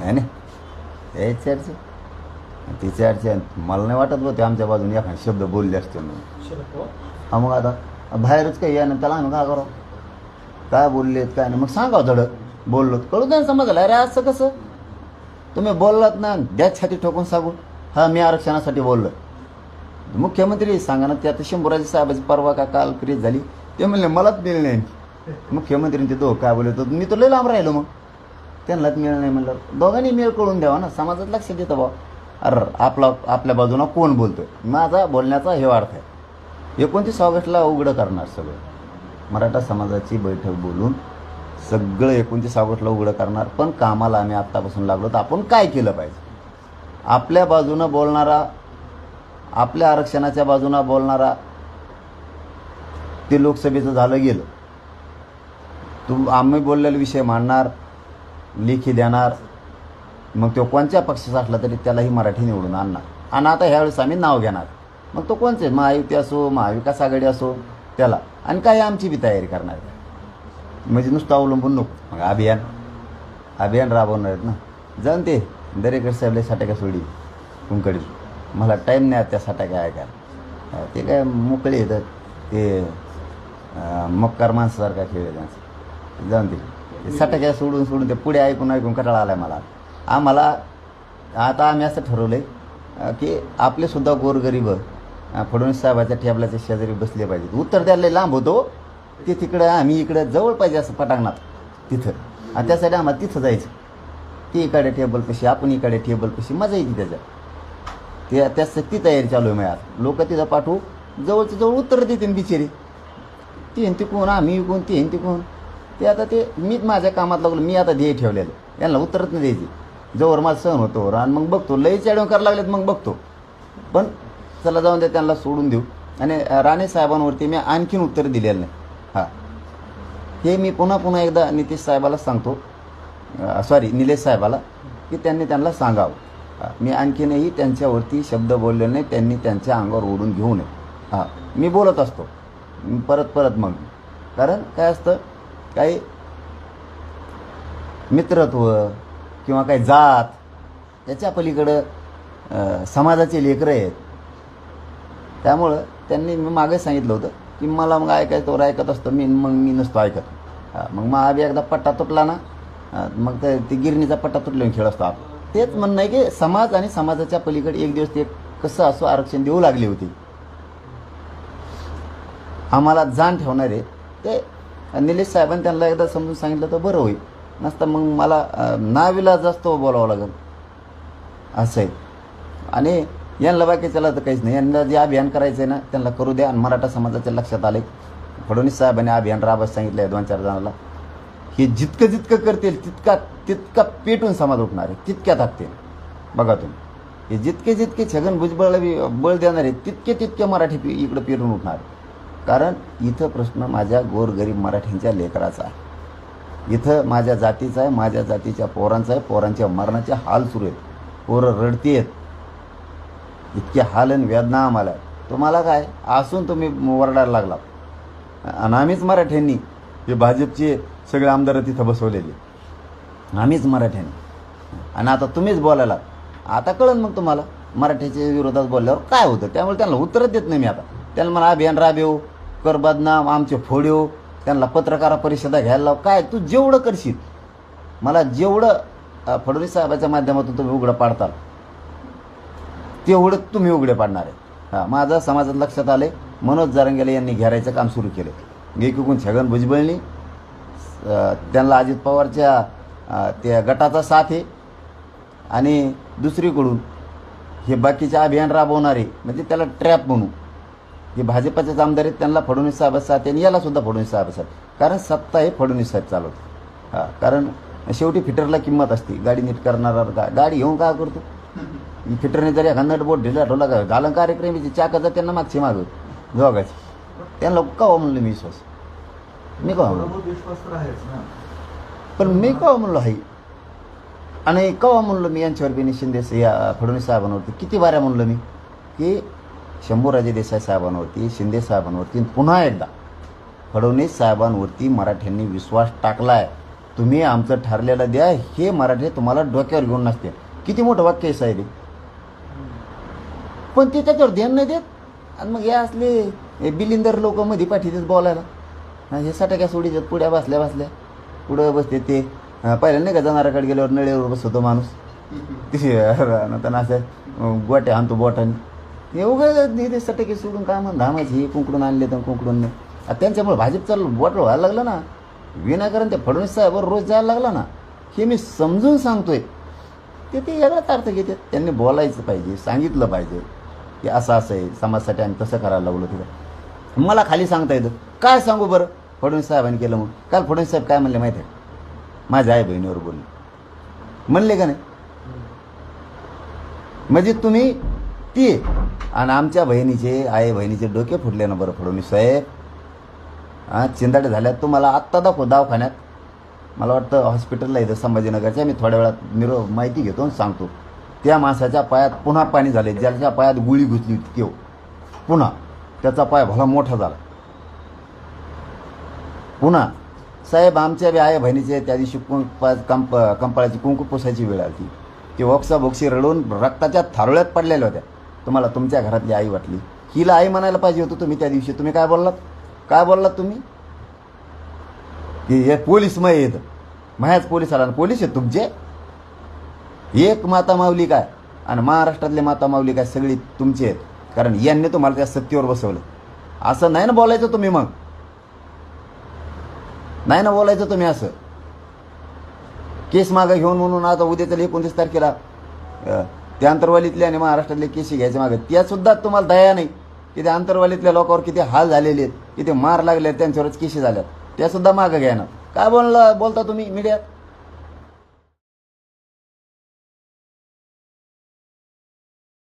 आहे ना? हे चर्चा ती चर्चा मला नाही वाटत होते आमच्या बाजूने एखादा शब्द बोलले असते म्हणून. हा मग आता बाहेरच काही या त्याला आम्ही काय करावं काय बोललेत काय नाही. मग सांगावं धडक. बोललो कळू द्या ना समजलं. अरे असं कसं? तुम्ही बोललात ना द्या छाती ठोकून सांगू. हा मी आरक्षणासाठी बोललो मुख्यमंत्री सांगा ना ते आता शंभूराजी साहेबाची परवा का काल फ्रीज झाली. ते म्हणले मलाच मिळले नाही. मुख्यमंत्री ते दोघं काय बोलत मी तर लय लांब राहिलो मग. त्यांनाच मिळ नाही म्हणलं. दोघांनी मेळ करून द्यावा ना. समाजात लक्ष देतं बा अर आपला आपल्या बाजूनं कोण बोलतोय? माझा बोलण्याचा हे अर्थ आहे. एकोणतीस ऑगस्टला उघडं करणार सगळं. मराठा समाजाची बैठक बोलून सगळं एकोणतीस ऑगस्टला उघडं करणार. पण कामाला आम्ही आत्तापासून लागलो तर आपण काय केलं पाहिजे? आपल्या बाजूनं बोलणारा आपल्या आरक्षणाच्या बाजूनं बोलणारा ते लोकसभेचं झालं गेलं. तू आम्ही बोललेला विषय मांडणार. लेखी देणार. मग तो कोणत्या पक्षाचा असला तरी त्यालाही मराठी निवडून आणणार. आणि आता ह्यावेळेस आम्ही नाव घेणार. मग तो कोणचे महायुती असो महाविकास आघाडी असो त्याला. आणि काही आमची बी तयारी करणार म्हणजे नुसतं अवलंबून नको. मग अभियान. अभियान राबवणार आहेत ना. जाऊन ते दरेकर साहेबले साठाक्या सोडी कुंकडी मला टाईम नाही आता त्या साठाक्या ऐकायला. ते काय मोकळे येतात ते मक्कार माणसासारखा खेळ आहे त्यांचा. जाऊन ते सटाच्या सोडून सोडून ते पुढे ऐकून ऐकून कटाळा आला मला. आम्हाला आता आम्ही असं ठरवलं आहे की आपलेसुद्धा गोरगरीब फडणवीस साहेबाच्या टेबलाच्या शेजारी बसले पाहिजेत. उत्तर द्यायला लांब होतो. ते तिकडं आम्ही इकडं जवळ पाहिजे असं पटांगणात तिथं. आणि त्यासाठी आम्हाला तिथं जायचं. ती इकडे टेबल कशी आपण इकडे टेबल कशी मजा येते त्याच्यात ते त्यासाठी ती तयारी चालू आहे माझ्यात लोक तिथं पाठवू जवळच्या जवळ उत्तर देतील बिचारी. ती हिंती कोण आम्ही कोण ती हिंती कोण ते आता ते मीच माझ्या कामात लागलो मी आता ध्येय ठेवलेलं. यांना उत्तरच नाही द्यायची. जवळ माझं सहन होतो आणि मग बघतो. लई चॅडून करायला लागलेत मग बघतो. पण चला जाऊन दे त्यांना सोडून देऊ. आणि राणे साहेबांवरती मी आणखीन उत्तर दिलेलं नाही. हां. हे मी पुन्हा पुन्हा एकदा नितीश साहेबाला सांगतो. सॉरी निलेश साहेबाला की त्यांनी त्यांना सांगावं. मी आणखीनही त्यांच्यावरती शब्द बोलले नाही. त्यांनी त्यांच्या अंगावर ओढून घेऊ नये. हां. मी बोलत असतो. परत परत मग. कारण काय असतं? काही मित्रत्व किंवा काही जात त्याच्या पलीकडं समाजाचे लेकरं आहेत. त्यामुळं त्यांनी मी मागे सांगितलं होतं की मला मग ऐकायचं तोवर ऐकत असतो मी मग मी नसतो ऐकत. मग मग आधी एकदा पट्टा तुटला ना मग ते गिरणीचा पट्टा तुटल्याने खेळ असतो आपण तेच म्हणणं आहे की समाज आणि समाजाच्या पलीकडे एक दिवस ते कसं असं आरक्षण देऊ लागली होती. आम्हाला जाण ठेवणारे ते निलेश साहेबांनी त्यांना एकदा समजून सांगितलं तर बरं होईल. नसता मग मला नाविला जास्त बोलावं लागेल. असं आहे आणि यांना बाकीच्याला तर काहीच नाही. यांना जे अभियान करायचं आहे ना त्यांना करू द्या. आणि मराठा समाजाच्या लक्षात आले. फडणवीस साहेबांनी अभियान राबायला सांगितलं आहे दोन चार जणांना. हे जितकं जितकं करतील तितका तितका पेटून समाज उठणार आहे. तितक्या टाकतील बघा तुम्ही. हे जितके जितके छगन भुजबळला बी बळ देणार आहे तितके तितके मराठी इकडं पेटून उठणार आहे. कारण इथं प्रश्न माझ्या गोरगरीब मराठींच्या लेकराचा आहे. इथं माझ्या जातीचा आहे माझ्या जातीच्या पोरांचा आहे पोरांच्या मरणाचे हाल सुरू आहेत. पोरं रडतीयेत इतके हाल आणि वेदना आम्हाला आहे. तुम्हाला काय? असून तुम्ही वरडायला लागला आणि आम्हीच मराठ्यांनी हे भाजपचे सगळे आमदार तिथं बसवलेले. आम्हीच मराठ्यांनी. आणि आता तुम्हीच बोलायला आता कळन मग तुम्हाला मराठीच्या विरोधात बोलल्यावर काय होतं? त्यामुळे त्यांना उत्तरच देत नाही मी आता. त्यांना मला अभियान राबेव कर बदनाम आमचे फोड्यो त्यांना पत्रकार परिषदा घ्यायला लाव. काय? तू जेवढं करशील मला जेवढं फडणवीस साहेबाच्या माध्यमातून तुम्ही उघडं पाडताल तेवढं तुम्ही उघडे पाडणार आहे. हां माझं समाजात लक्षात आले मनोज जारंगेले यांनी घेरायचं काम सुरू केलं. एकीकडून छगन भुजबळनी त्यांना अजित पवारच्या त्या गटाचा साथ आहे. आणि दुसरीकडून हे बाकीचे अभियान राबवणारे म्हणजे त्याला ट्रॅप म्हणू. जे भाजपाचेच आमदार आहेत त्यांना फडणवीस साहेब आहे आणि याला सुद्धा फडणवीस साहेब साथ कारण सत्ता हे फडणवीस साहेब चालवतो हां कारण शेवटी फिटरला किंमत असते. गाडी नीट करणारा गा गाडी घेऊन काय करतो? फिटरने जरी एखादा नट बोट ढिला ठेवला का घालन कार्यक्रम चाकाचा त्यांना मागची माग जोगायची त्यांना कवा म्हणलं मी विश्वास? मी ना. पण मी कवा म्हणलो हाई आणि कवा म्हणलो मी यांच्यावर बी शिंदे या फडणवीस साहेबांवरती? किती बाऱ्या म्हणलो मी? की शंभूराजे देसाई साहेबांवरती शिंदे साहेबांवरती पुन्हा एकदा फडणवीस साहेबांवरती मराठ्यांनी विश्वास टाकलाय. तुम्ही आमचं ठरलेलं द्या हे मराठी तुम्हाला डोक्यावर घेऊन नसते किती मोठं वाक्य आहे साहेब हे. पण ते त्याच्यावर ध्यान नाही देत. आणि मग हे असले हे बिलिंदर लोक मध्ये पाठीतेच बोलायला. हा, सटाक्या सोडीच्यात पुढ्या बसल्या बसल्या पुढं बसते ते. पहिल्या नाही का जनाराकडे गेल्यावर नळीवर बसतो माणूस. तिथे असं गोट्या आणतो बोटाने. एवढं उगाच ते सटके सोडून काय म्हणून धामाचे हे कुंकडून आणले तर कुंकडून नाही आता त्यांच्यामुळे भाजपचा बोट व्हायला लागला ना. विनाकारण ते फडणवीस साहेबवर रोज जायला लागला ना. हे मी समजून सांगतोय. ते ते वेगळाच अर्थ घेते त्यांनी बोलायचं पाहिजे सांगितलं पाहिजे. की असं असं आहे समाजासाठी आम्ही तसं करायला लागलो तिथं. मला खाली सांगता येतं. काय सांगू बरं? फडणवीस साहेबांनी केलं मग काल फडणवीस साहेब काय म्हणले माहिती आहे? माझ्या आई बहिणीवर बोलले. म्हणले का नाही? म्हणजे तुम्ही ती आणि आमच्या बहिणीचे आई बहिणीचे डोके फुटले ना बरं फडणवीस साहेब हां चिंताडे झाल्यात. तुम्हाला आत्ता दाखव दवाखान्यात. मला वाटतं हॉस्पिटलला इथं संभाजीनगरच्या मी थोड्या वेळात निरो माहिती घेतो आणि सांगतो. त्या माणसाच्या पायात पुन्हा पाणी झाले. ज्याच्या पायात गुळी घुसली केव हो. पुन्हा. त्याचा पाय भला मोठा झाला. पुन्हा. साहेब आमच्या बी आई बहिणीचे त्या दिवशी कुंक कंप कंपाळाची कुंकू पुसायची वेळ आली ती ओक्सा बोक्सी रडून रक्ताच्या थारोळ्यात पडलेल्या होत्या. तुम्हाला तुमच्या घरातली आई वाटली. हिला आई म्हणायला पाहिजे होतं तुम्ही त्या दिवशी. तुम्ही काय बोललात? काय बोललात तुम्ही? की हे पोलीस मग येत माझ्याच पोलीस आला. आणि पोलीस आहेत तुमचे? एक माता माऊली काय? आणि महाराष्ट्रातले माता माऊली काय सगळी तुमची आहेत. कारण यांनी तुम्हाला त्या सत्तेवर बसवलं. असं नाही ना बोलायचं तुम्ही मग? नाही ना बोलायचं तुम्ही असं? केस मागं घेऊन म्हणून आता उद्याच्या एकोणतीस तारखेला त्या ते अंतरवालीतले आणि महाराष्ट्रातले केसी घ्यायचे मागे. त्या सुद्धा तुम्हाला दया नाही. की त्या अंतरवालीतल्या लोकांवर किती हाल झालेले आहेत किती मार लागले आहेत त्यांच्यावरच केशी झाल्यात. त्या सुद्धा मागं घ्यायना काय बोलला बोलता तुम्ही मीडियात